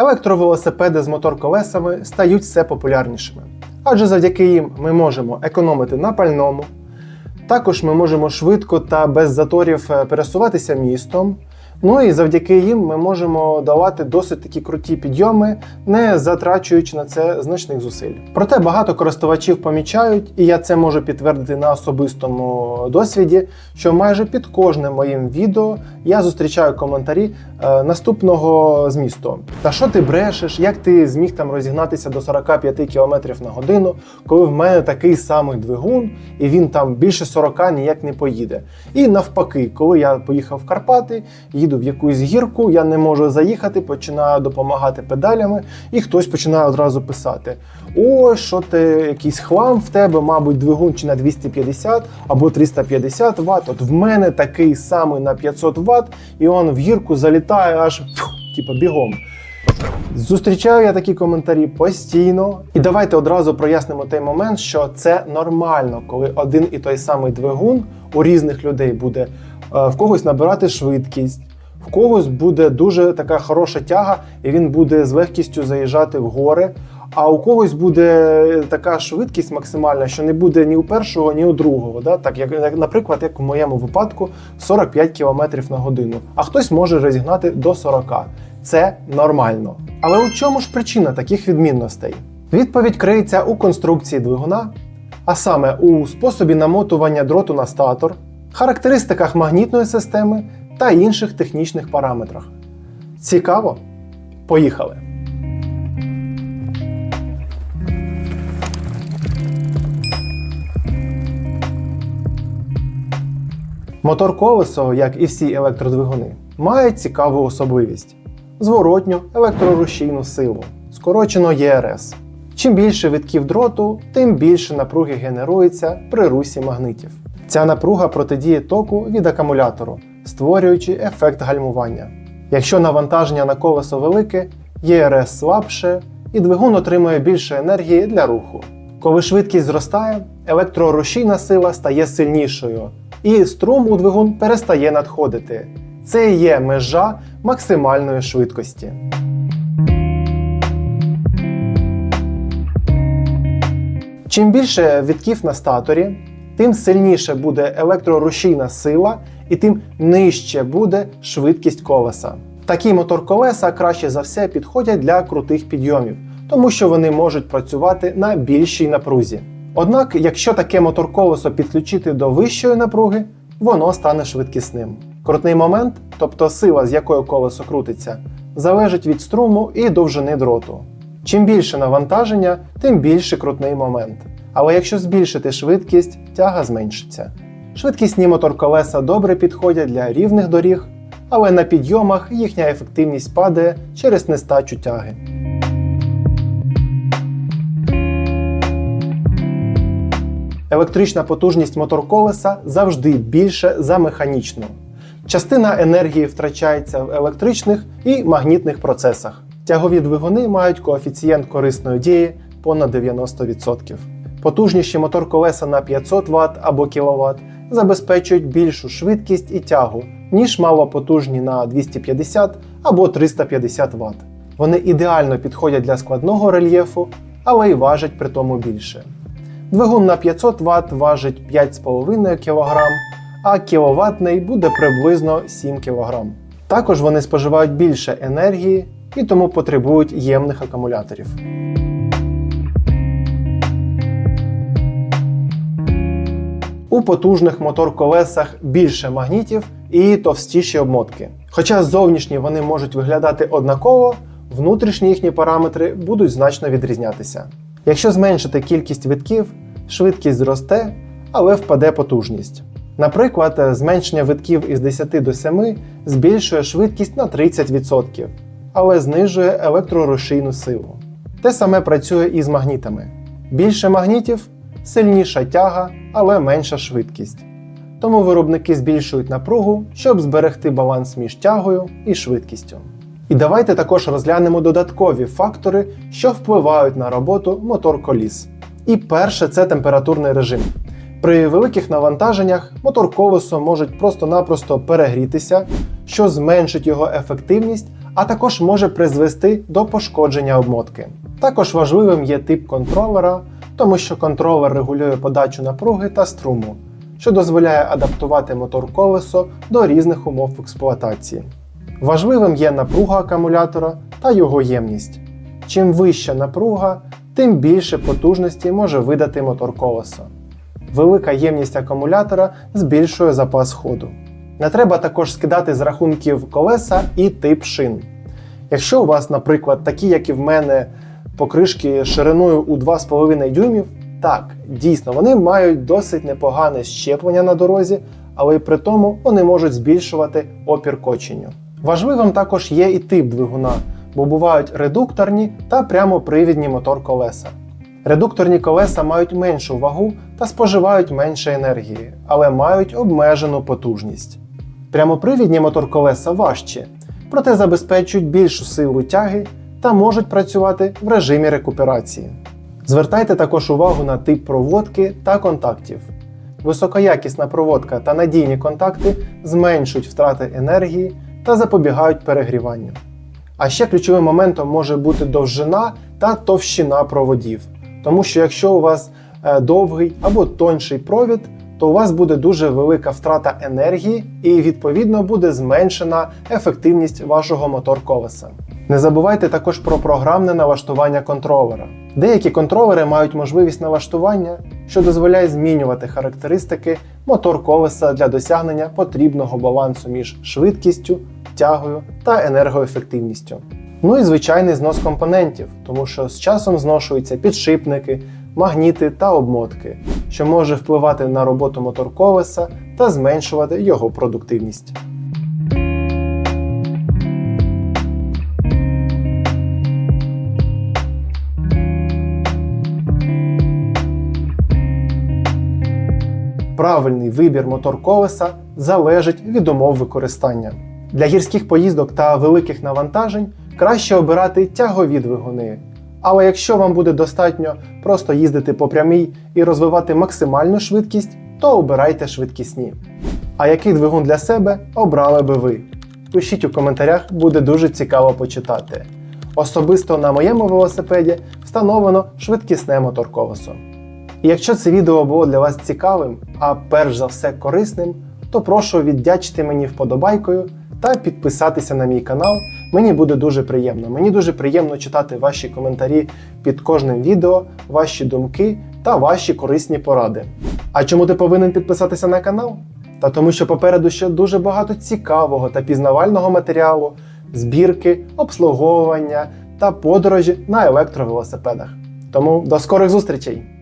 Електровелосипеди з мотор-колесами стають все популярнішими. Адже завдяки їм ми можемо економити на пальному, також ми можемо швидко та без заторів е, пересуватися містом. Ну і завдяки їм ми можемо давати досить такі круті підйоми, не затрачуючи на це значних зусиль. Проте багато користувачів помічають, і я це можу підтвердити на особистому досвіді, що майже під кожним моїм відео я зустрічаю коментарі наступного змісту. Та що ти брешеш, як ти зміг там розігнатися до 45 км на годину, коли в мене такий самий двигун, і він там більше 40 ніяк не поїде. І навпаки, коли я поїхав в Карпати, їду в якусь гірку, я не можу заїхати, починаю допомагати педалями, і хтось починає одразу писати: О, що ти якийсь хлам в тебе, мабуть, двигун чи на 250 або 350 Вт. От в мене такий самий на 500 Вт, і он в гірку залітає аж фу, типу, бігом. Зустрічаю я такі коментарі постійно. І давайте одразу прояснимо той момент, що це нормально, коли один і той самий двигун у різних людей буде е, в когось набирати швидкість, в когось буде дуже така хороша тяга, і він буде з легкістю заїжджати в гори. А у когось буде така швидкість максимальна, що не буде ні у першого, ні у другого. Да? Так, як, наприклад, як у моєму випадку 45 км на годину, а хтось може розігнати до 40. Це нормально. Але у чому ж причина таких відмінностей? Відповідь криється у конструкції двигуна, а саме у способі намотування дроту на статор, характеристиках магнітної системи та інших технічних параметрах. Цікаво? Поїхали! Мотор колесо, як і всі електродвигуни, має цікаву особливість зворотню електрорушійну силу, скорочено ЄРС. Чим більше витків дроту, тим більше напруги генерується при русі магнитів. Ця напруга протидіє току від акумулятору, створюючи ефект гальмування. Якщо навантаження на колесо велике, ЄРС слабше і двигун отримує більше енергії для руху. Коли швидкість зростає, електрорушійна сила стає сильнішою, і струм у двигун перестає надходити. Це і є межа максимальної швидкості. Чим більше вітків на статорі, тим сильніше буде електрорушійна сила і тим нижче буде швидкість колеса. Такі мотор-колеса краще за все підходять для крутих підйомів, тому що вони можуть працювати на більшій напрузі. Однак, якщо таке мотор-колесо підключити до вищої напруги, воно стане швидкісним. Крутний момент, тобто сила, з якою колесо крутиться, залежить від струму і довжини дроту. Чим більше навантаження, тим більше крутний момент. Але якщо збільшити швидкість, тяга зменшиться. Швидкісні мотор-колеса добре підходять для рівних доріг, але на підйомах їхня ефективність падає через нестачу тяги. Електрична потужність мотор-колеса завжди більше за механічну. Частина енергії втрачається в електричних і магнітних процесах. Тягові двигуни мають коефіцієнт корисної дії понад 90%. Потужніші мотор-колеса на 500 Вт або кВт забезпечують більшу швидкість і тягу, ніж малопотужні на 250 або 350 Вт. Вони ідеально підходять для складного рельєфу, але й важать при тому більше. Двигун на 500 Вт важить 5,5 кг, а кіловатний буде приблизно 7 кг. Також вони споживають більше енергії і тому потребують ємних акумуляторів. У потужних мотор-колесах більше магнітів і товстіші обмотки. Хоча зовнішні вони можуть виглядати однаково, внутрішні їхні параметри будуть значно відрізнятися. Якщо зменшити кількість витків, швидкість зросте, але впаде потужність. Наприклад, зменшення витків із 10 до 7 збільшує швидкість на 30%, але знижує електрорушійну силу. Те саме працює і з магнітами. Більше магнітів сильніша тяга, але менша швидкість. Тому виробники збільшують напругу, щоб зберегти баланс між тягою і швидкістю. І давайте також розглянемо додаткові фактори, що впливають на роботу мотор коліс. І перше це температурний режим. При великих навантаженнях мотор колесо можуть просто-напросто перегрітися, що зменшить його ефективність, а також може призвести до пошкодження обмотки. Також важливим є тип контролера, тому що контролер регулює подачу напруги та струму, що дозволяє адаптувати мотор колесо до різних умов експлуатації. Важливим є напруга акумулятора та його ємність. Чим вища напруга, тим більше потужності може видати мотор колеса. Велика ємність акумулятора збільшує запас ходу. Не треба також скидати з рахунків колеса і тип шин. Якщо у вас, наприклад, такі, як і в мене, покришки шириною у 2,5 дюймів, так, дійсно, вони мають досить непогане щеплення на дорозі, але й при тому вони можуть збільшувати опір коченню. Важливим також є і тип двигуна, бо бувають редукторні та прямопривідні мотор колеса. Редукторні колеса мають меншу вагу та споживають менше енергії, але мають обмежену потужність. Прямопривідні мотор колеса важчі, проте забезпечують більшу силу тяги та можуть працювати в режимі рекуперації. Звертайте також увагу на тип проводки та контактів. Високоякісна проводка та надійні контакти зменшують втрати енергії та запобігають перегріванню. А ще ключовим моментом може бути довжина та товщина проводів. Тому що якщо у вас е, довгий або тонший провід, то у вас буде дуже велика втрата енергії і відповідно буде зменшена ефективність вашого мотор колеса. Не забувайте також про програмне налаштування контролера. Деякі контролери мають можливість налаштування, що дозволяє змінювати характеристики мотор колеса для досягнення потрібного балансу між швидкістю, тягою та енергоефективністю. Ну і звичайний знос компонентів, тому що з часом зношуються підшипники, магніти та обмотки, що може впливати на роботу мотор колеса та зменшувати його продуктивність. Правильний вибір мотор колеса залежить від умов використання. Для гірських поїздок та великих навантажень краще обирати тягові двигуни. Але якщо вам буде достатньо просто їздити по прямій і розвивати максимальну швидкість, то обирайте швидкісні. А який двигун для себе обрали би ви? Пишіть у коментарях, буде дуже цікаво почитати. Особисто на моєму велосипеді встановлено швидкісне моторколесо. І якщо це відео було для вас цікавим, а перш за все корисним, то прошу віддячити мені вподобайкою та підписатися на мій канал. Мені буде дуже приємно. Мені дуже приємно читати ваші коментарі під кожним відео, ваші думки та ваші корисні поради. А чому ти повинен підписатися на канал? Та тому, що попереду ще дуже багато цікавого та пізнавального матеріалу, збірки, обслуговування та подорожі на електровелосипедах. Тому до скорих зустрічей!